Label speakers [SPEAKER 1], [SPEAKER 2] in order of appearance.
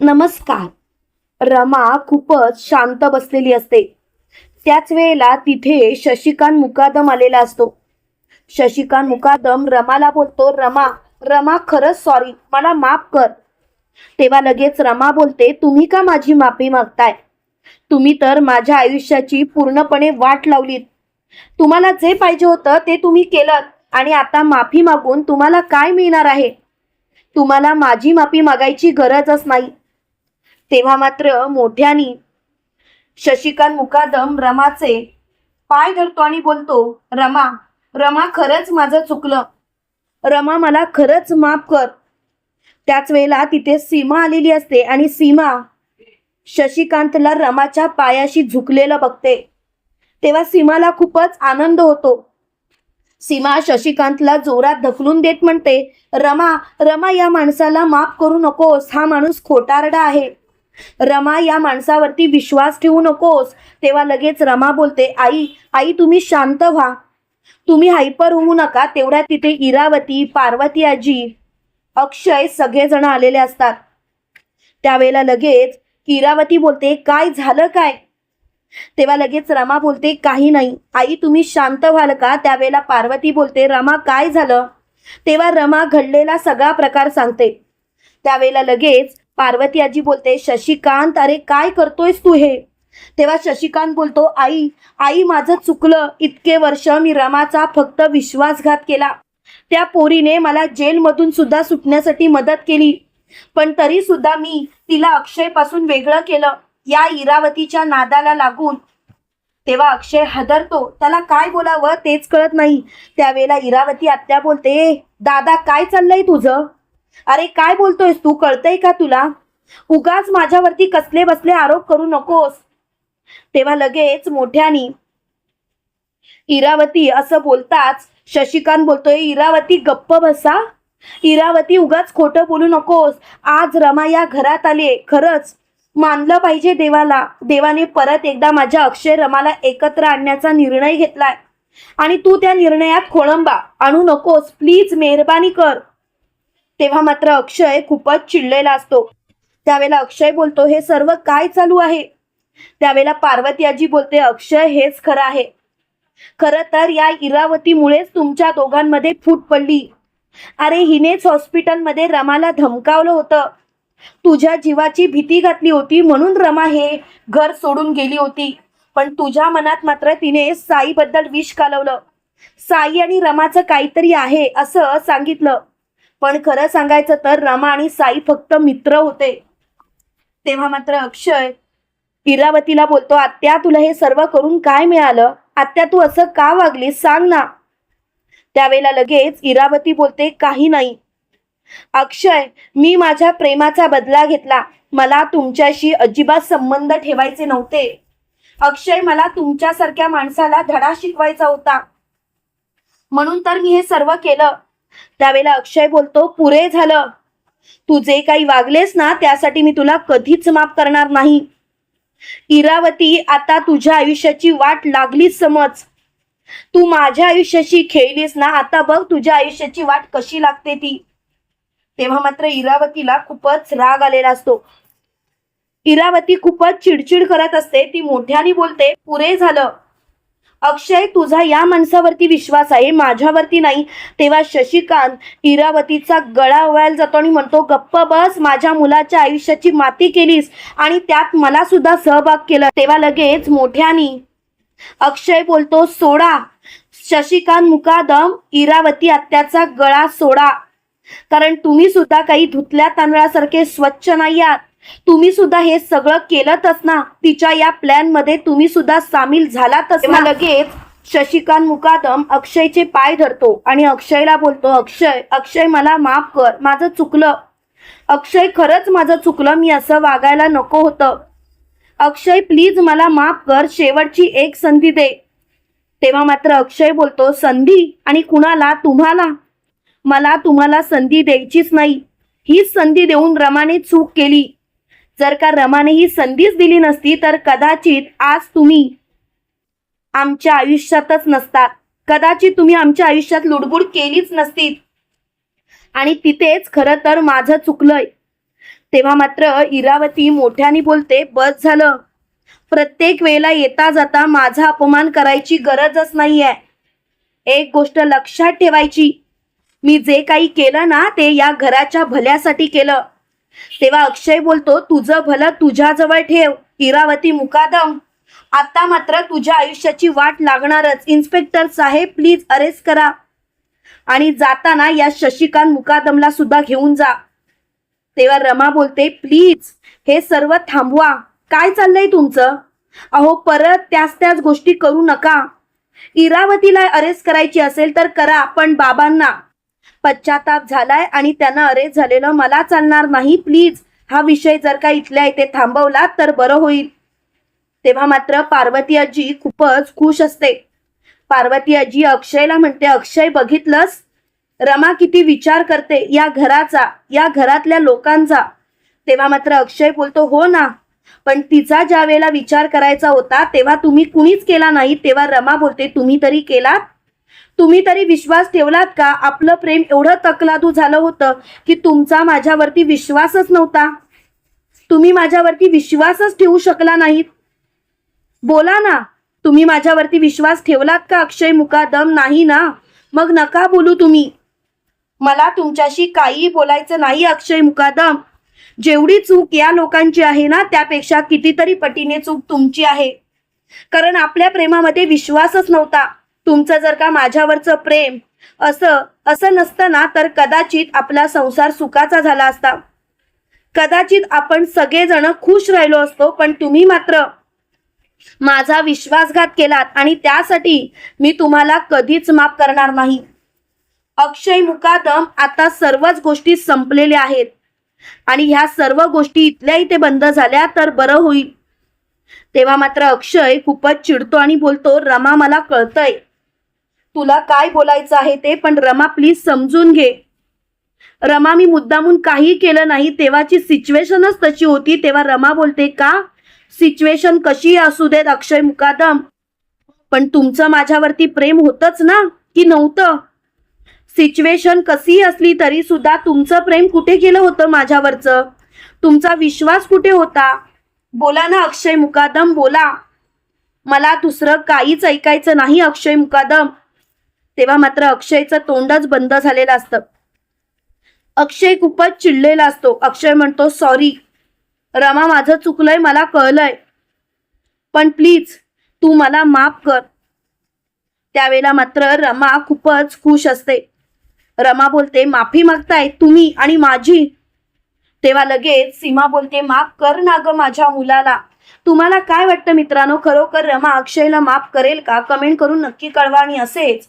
[SPEAKER 1] नमस्कार. रमा खूपच शांत बसलेली असते. त्याच वेळेला तिथे शशिकांत मुकादम आलेला असतो. शशिकांत मुकादम रमाला बोलतो रमा रमा खरंच सॉरी मला माफ कर. तेव्हा लगेच रमा बोलते तुम्ही का माझी माफी मागताय? तुम्ही तर माझ्या आयुष्याची पूर्णपणे वाट लावलीत. तुम्हाला जे पाहिजे होतं ते तुम्ही केलं आणि आता माफी मागून तुम्हाला काय मिळणार आहे? तुम्हाला माझी माफी मागायची गरजच नाही. तेव्हा मात्र मोठ्यानी शशिकांत मुकादम रमाचे पाय धरतो आणि बोलतो रमा रमा खरंच माझं चुकलं. रमा मला खरंच माफ कर. त्याच वेळेला तिथे सीमा आलेली असते आणि सीमा शशिकांतला रमाच्या पायाशी झुकलेलं बघते. तेव्हा सीमाला खूपच आनंद होतो. सीमा शशिकांतला जोरात ढकलून देत म्हणते रमा रमा या माणसाला माफ करू नकोस. हा माणूस खोटारडा आहे. रमा या माणसावरती विश्वास ठेवू नकोस. तेव्हा लगेच रमा बोलते आई आई तुम्ही शांत व्हा. तुम्ही हायपर होऊ नका. तेवढ्या तिथे इरावती पार्वती आजी अक्षय सगळेजण आलेले असतात. त्यावेळेला लगेच इरावती बोलते काय झालं काय? तेव्हा लगेच रमा बोलते काही नाही. आई तुम्ही शांत व्हाल का? त्यावेळेला पार्वती बोलते रमा काय झालं? तेव्हा रमा घडलेला सगळा प्रकार सांगते. त्यावेळेला लगेच पार्वती आजी बोलते शशिकांत अरे काय करतोयस तू हे? तेव्हा शशिकांत बोलतो आई आई माझं चुकलं. इतके वर्ष मी रमाचा फक्त विश्वासघात केला. त्या पोरीने मला जेलमधून सुद्धा सुटण्यासाठी मदत केली. पण तरी सुद्धा मी तिला अक्षयपासून वेगळं केलं. या इरावतीच्या नादाला लागून. तेव्हा अक्षय हदरतो. त्याला काय बोलावं? तेच कळत नाही. त्यावेळेला इरावती आत्या बोलते दादा काय चाललंय तुझं? अरे काय बोलतोयस? तू कळतंय का तुला? उगाच माझ्यावरती कसले बसले आरोप करू नकोस. तेव्हा लगेच मोठ्यानी इरावती असं बोलताच शशिकांत बोलतोय इरावती गप्प बसा. इरावती उगाच खोटं बोलू नकोस. आज रमा या घरात आले खरंच मानलं पाहिजे देवाला. देवाने परत एकदा माझ्या अक्षय रमाला एकत्र आणण्याचा निर्णय घेतलाय. आणि तू त्या निर्णयात खोळंबा. आणू नकोस. प्लीज मेहरबानी कर. तेव्हा मात्र अक्षय खूपच चिडलेला असतो. त्यावेळेला अक्षय बोलतो हे सर्व काय चालू आहे? त्यावेळेला पार्वती आजी बोलते अक्षय हेच खरं आहे. खरं तर या इरावतीमुळेच तुमच्या दोघांमध्ये फूट पडली. अरे हिनेच हॉस्पिटलमध्ये रमाला धमकावलं होतं. तुझ्या जीवाची भीती घातली होती म्हणून रमा हे घर सोडून गेली होती. पण तुझ्या मनात मात्र तिने साईबद्दल विष कालवलं. साई आणि रमाचं काहीतरी आहे असं सांगितलं. पण खरं सांगायचं तर रमा आणि साई फक्त मित्र होते. तेव्हा मात्र अक्षय इरावतीला बोलतो आत्या तुला हे सर्व करून काय मिळालं? आत्या तू असं का वागलीस? सांग ना. त्यावेळेला लगेच इरावती बोलते काही नाही. अक्षय मी माझ्या प्रेमाचा बदला घेतला. मला तुमच्याशी अजिबात संबंध ठेवायचे नव्हते. अक्षय मला तुमच्यासारख्या माणसाला धडा शिकवायचा होता. म्हणून तर मी हे सर्व केलं. त्यावेळेला अक्षय बोलतो पुरे झालं. तू जे काही वागलेस ना त्यासाठी मी तुला कधीच माफ करणार नाही. इरावती आता तुझ्या आयुष्याची वाट लागलीच समज. तू माझ्या आयुष्याशी खेळलीस ना आता बघ तुझ्या आयुष्याची वाट कशी लागते ती. तेव्हा मात्र इरावतीला खूपच राग आलेला असतो. इरावती खूपच चिडचिड करत असते ती मोठ्याने बोलते पुरे झालं. अक्षय तुझा या माणसावरती विश्वास आहे माझ्यावरती नाही. तेव्हा शशिकांत इरावतीचा गळा व्हायला जातो आणि म्हणतो गप्प बस माझ्या मुलाच्या आयुष्याची माती केलीस आणि त्यात मला सुद्धा सहभाग केला. तेव्हा लगेच मोठ्यानी अक्षय बोलतो सोडा. शशिकांत मुकादम इरावती आत्याचा गळा सोडा. कारण तुम्ही सुद्धा काही धुतल्या तांदळासारखे स्वच्छ नाही आहात. तुम्ही सुद्धा हे सगळं केलंतच ना. तिच्या या प्लॅनमध्ये तुम्ही सुद्धा सामील झालातच ना. लगेच शशिकांत मुकादम अक्षयचे पाय धरतो आणि अक्षयला बोलतो अक्षय अक्षय मला माफ कर. माझं चुकलं. अक्षय खरंच माझं चुकलं. मी असं वागायला नको होतं. अक्षय प्लीज मला माफ कर. शेवटची एक संधी दे. तेव्हा मात्र अक्षय बोलतो संधी? आणि कुणाला? तुम्हाला? मला तुम्हाला संधी द्यायचीच नाही. हीच संधी देऊन रमाने चूक केली. जर का रमाने ही संधीच दिली नसती तर कदाचित आज तुम्ही आमच्या आयुष्यातच नसतात. कदाचित तुम्ही आमच्या आयुष्यात लुडबुड केलीच नसती आणि तिथेच खरं तर माझं चुकलंय. तेव्हा मात्र इरावती मोठ्याने बोलते बस झालं. प्रत्येक वेळेला येता जाता माझा अपमान करायची गरजच नाहीये. एक गोष्ट लक्षात ठेवायची. मी जे काही केलं ना ते या घराच्या भल्यासाठी केलं. तेव्हा अक्षय बोलतो तुझं भलं तुझ्याजवळ ठेव इरावती मुकादम. आता मात्र तुझ्या आयुष्याची वाट लागणारच. इन्स्पेक्टर साहेब प्लीज अरेस्ट करा. आणि जाताना या शशिकांत मुकादमला सुद्धा घेऊन जा. तेव्हा रमा बोलते प्लीज हे सर्व थांबवा. काय चाललंय तुमचं? अहो परत त्याच त्याच गोष्टी करू नका. इरावतीला अरेस्ट करायची असेल तर करा पण बाबांना. पश्चाताप झालाय आणि त्यांना अरेस्ट झालेलं मला चालणार नाही. प्लीज हा विषय जर का इथल्या इथे थांबवला तर बरं होईल. तेव्हा मात्र पार्वती आजी खूपच खुश असते. पार्वती आजी अक्षयला म्हणते अक्षय बघितलंस? रमा किती विचार करते. या घराचा या घरातल्या लोकांचा. तेव्हा मात्र अक्षय बोलतो हो ना. पण तिचा ज्या वेळेला विचार करायचा होता तेव्हा तुम्ही कुणीच केला नाही. तेव्हा रमा बोलते तुम्ही तरी केलात? तुम्ही तरी विश्वास ठेवलात का? आपलं प्रेम एवढं तकलादू झालं होतं की तुमचा माझ्यावरती विश्वासच नव्हता. तुम्ही माझ्यावरती विश्वासच ठेवू शकला नाहीत. बोला ना तुम्ही माझ्यावरती विश्वास ठेवलात का? अक्षय मुकादम नाही ना? मग नका बोलू तुम्ही. मला तुमच्याशी काही बोलायचं नाही अक्षय मुकादम जेवढी चूक या लोकांची आहे ना त्यापेक्षा कितीतरी पटीने चूक तुमची आहे. कारण आपल्या प्रेमामध्ये विश्वासच नव्हता. तुमचं जर का माझ्यावरचं प्रेम असं असं नसतं ना तर कदाचित आपला संसार सुखाचा झाला असता. कदाचित आपण सगळेजण खुश राहिलो असतो पण तुम्ही मात्र माझा विश्वासघात केलात आणि त्यासाठी मी तुम्हाला कधीच माफ करणार नाही. अक्षय मुकादम आता सर्वच गोष्टी संपलेल्या आहेत. आणि ह्या सर्व गोष्टी इथल्या इथे बंद झाल्या तर बरं होईल. तेव्हा मात्र अक्षय खूपच चिडतो आणि बोलतो रमा मला कळतंय. तुला काय बोलायचं आहे ते पण रमा प्लीज समजून घे. रमा मी मुद्दामून काही केलं नाही तेव्हाची सिच्युएशनच तशी होती तेव्हा रमा बोलते का? सिच्युएशन कशी असू देत अक्षय मुकादम? पण तुमचं माझ्यावरती प्रेम होतच ना की नव्हतं? सिच्युएशन कशी असली तरी सुद्धा तुमचं प्रेम कुठे गेलं होतं माझ्यावरचं? तुमचा विश्वास कुठे होता? बोला ना अक्षय मुकादम बोला. मला दुसरं काहीच ऐकायचं नाही अक्षय मुकादम. तेव्हा मात्र अक्षयचं तोंडच बंद झालेलं असतं. अक्षय खूपच चिडलेला असतो. अक्षय म्हणतो सॉरी रमा माझं चुकलंय मला कळलंय. पण प्लीज तू मला माफ कर. त्यावेळेला मात्र रमा खूपच खुश असते. रमा बोलते माफी मागताय तुम्ही आणि माझी. तेव्हा लगेच सीमा बोलते माफ कर ना ग माझ्या मुलाला. तुम्हाला काय वाटतं मित्रांनो? खरोखर रमा अक्षयला माफ करेल का? कमेंट करून नक्की कळवा आणि असेच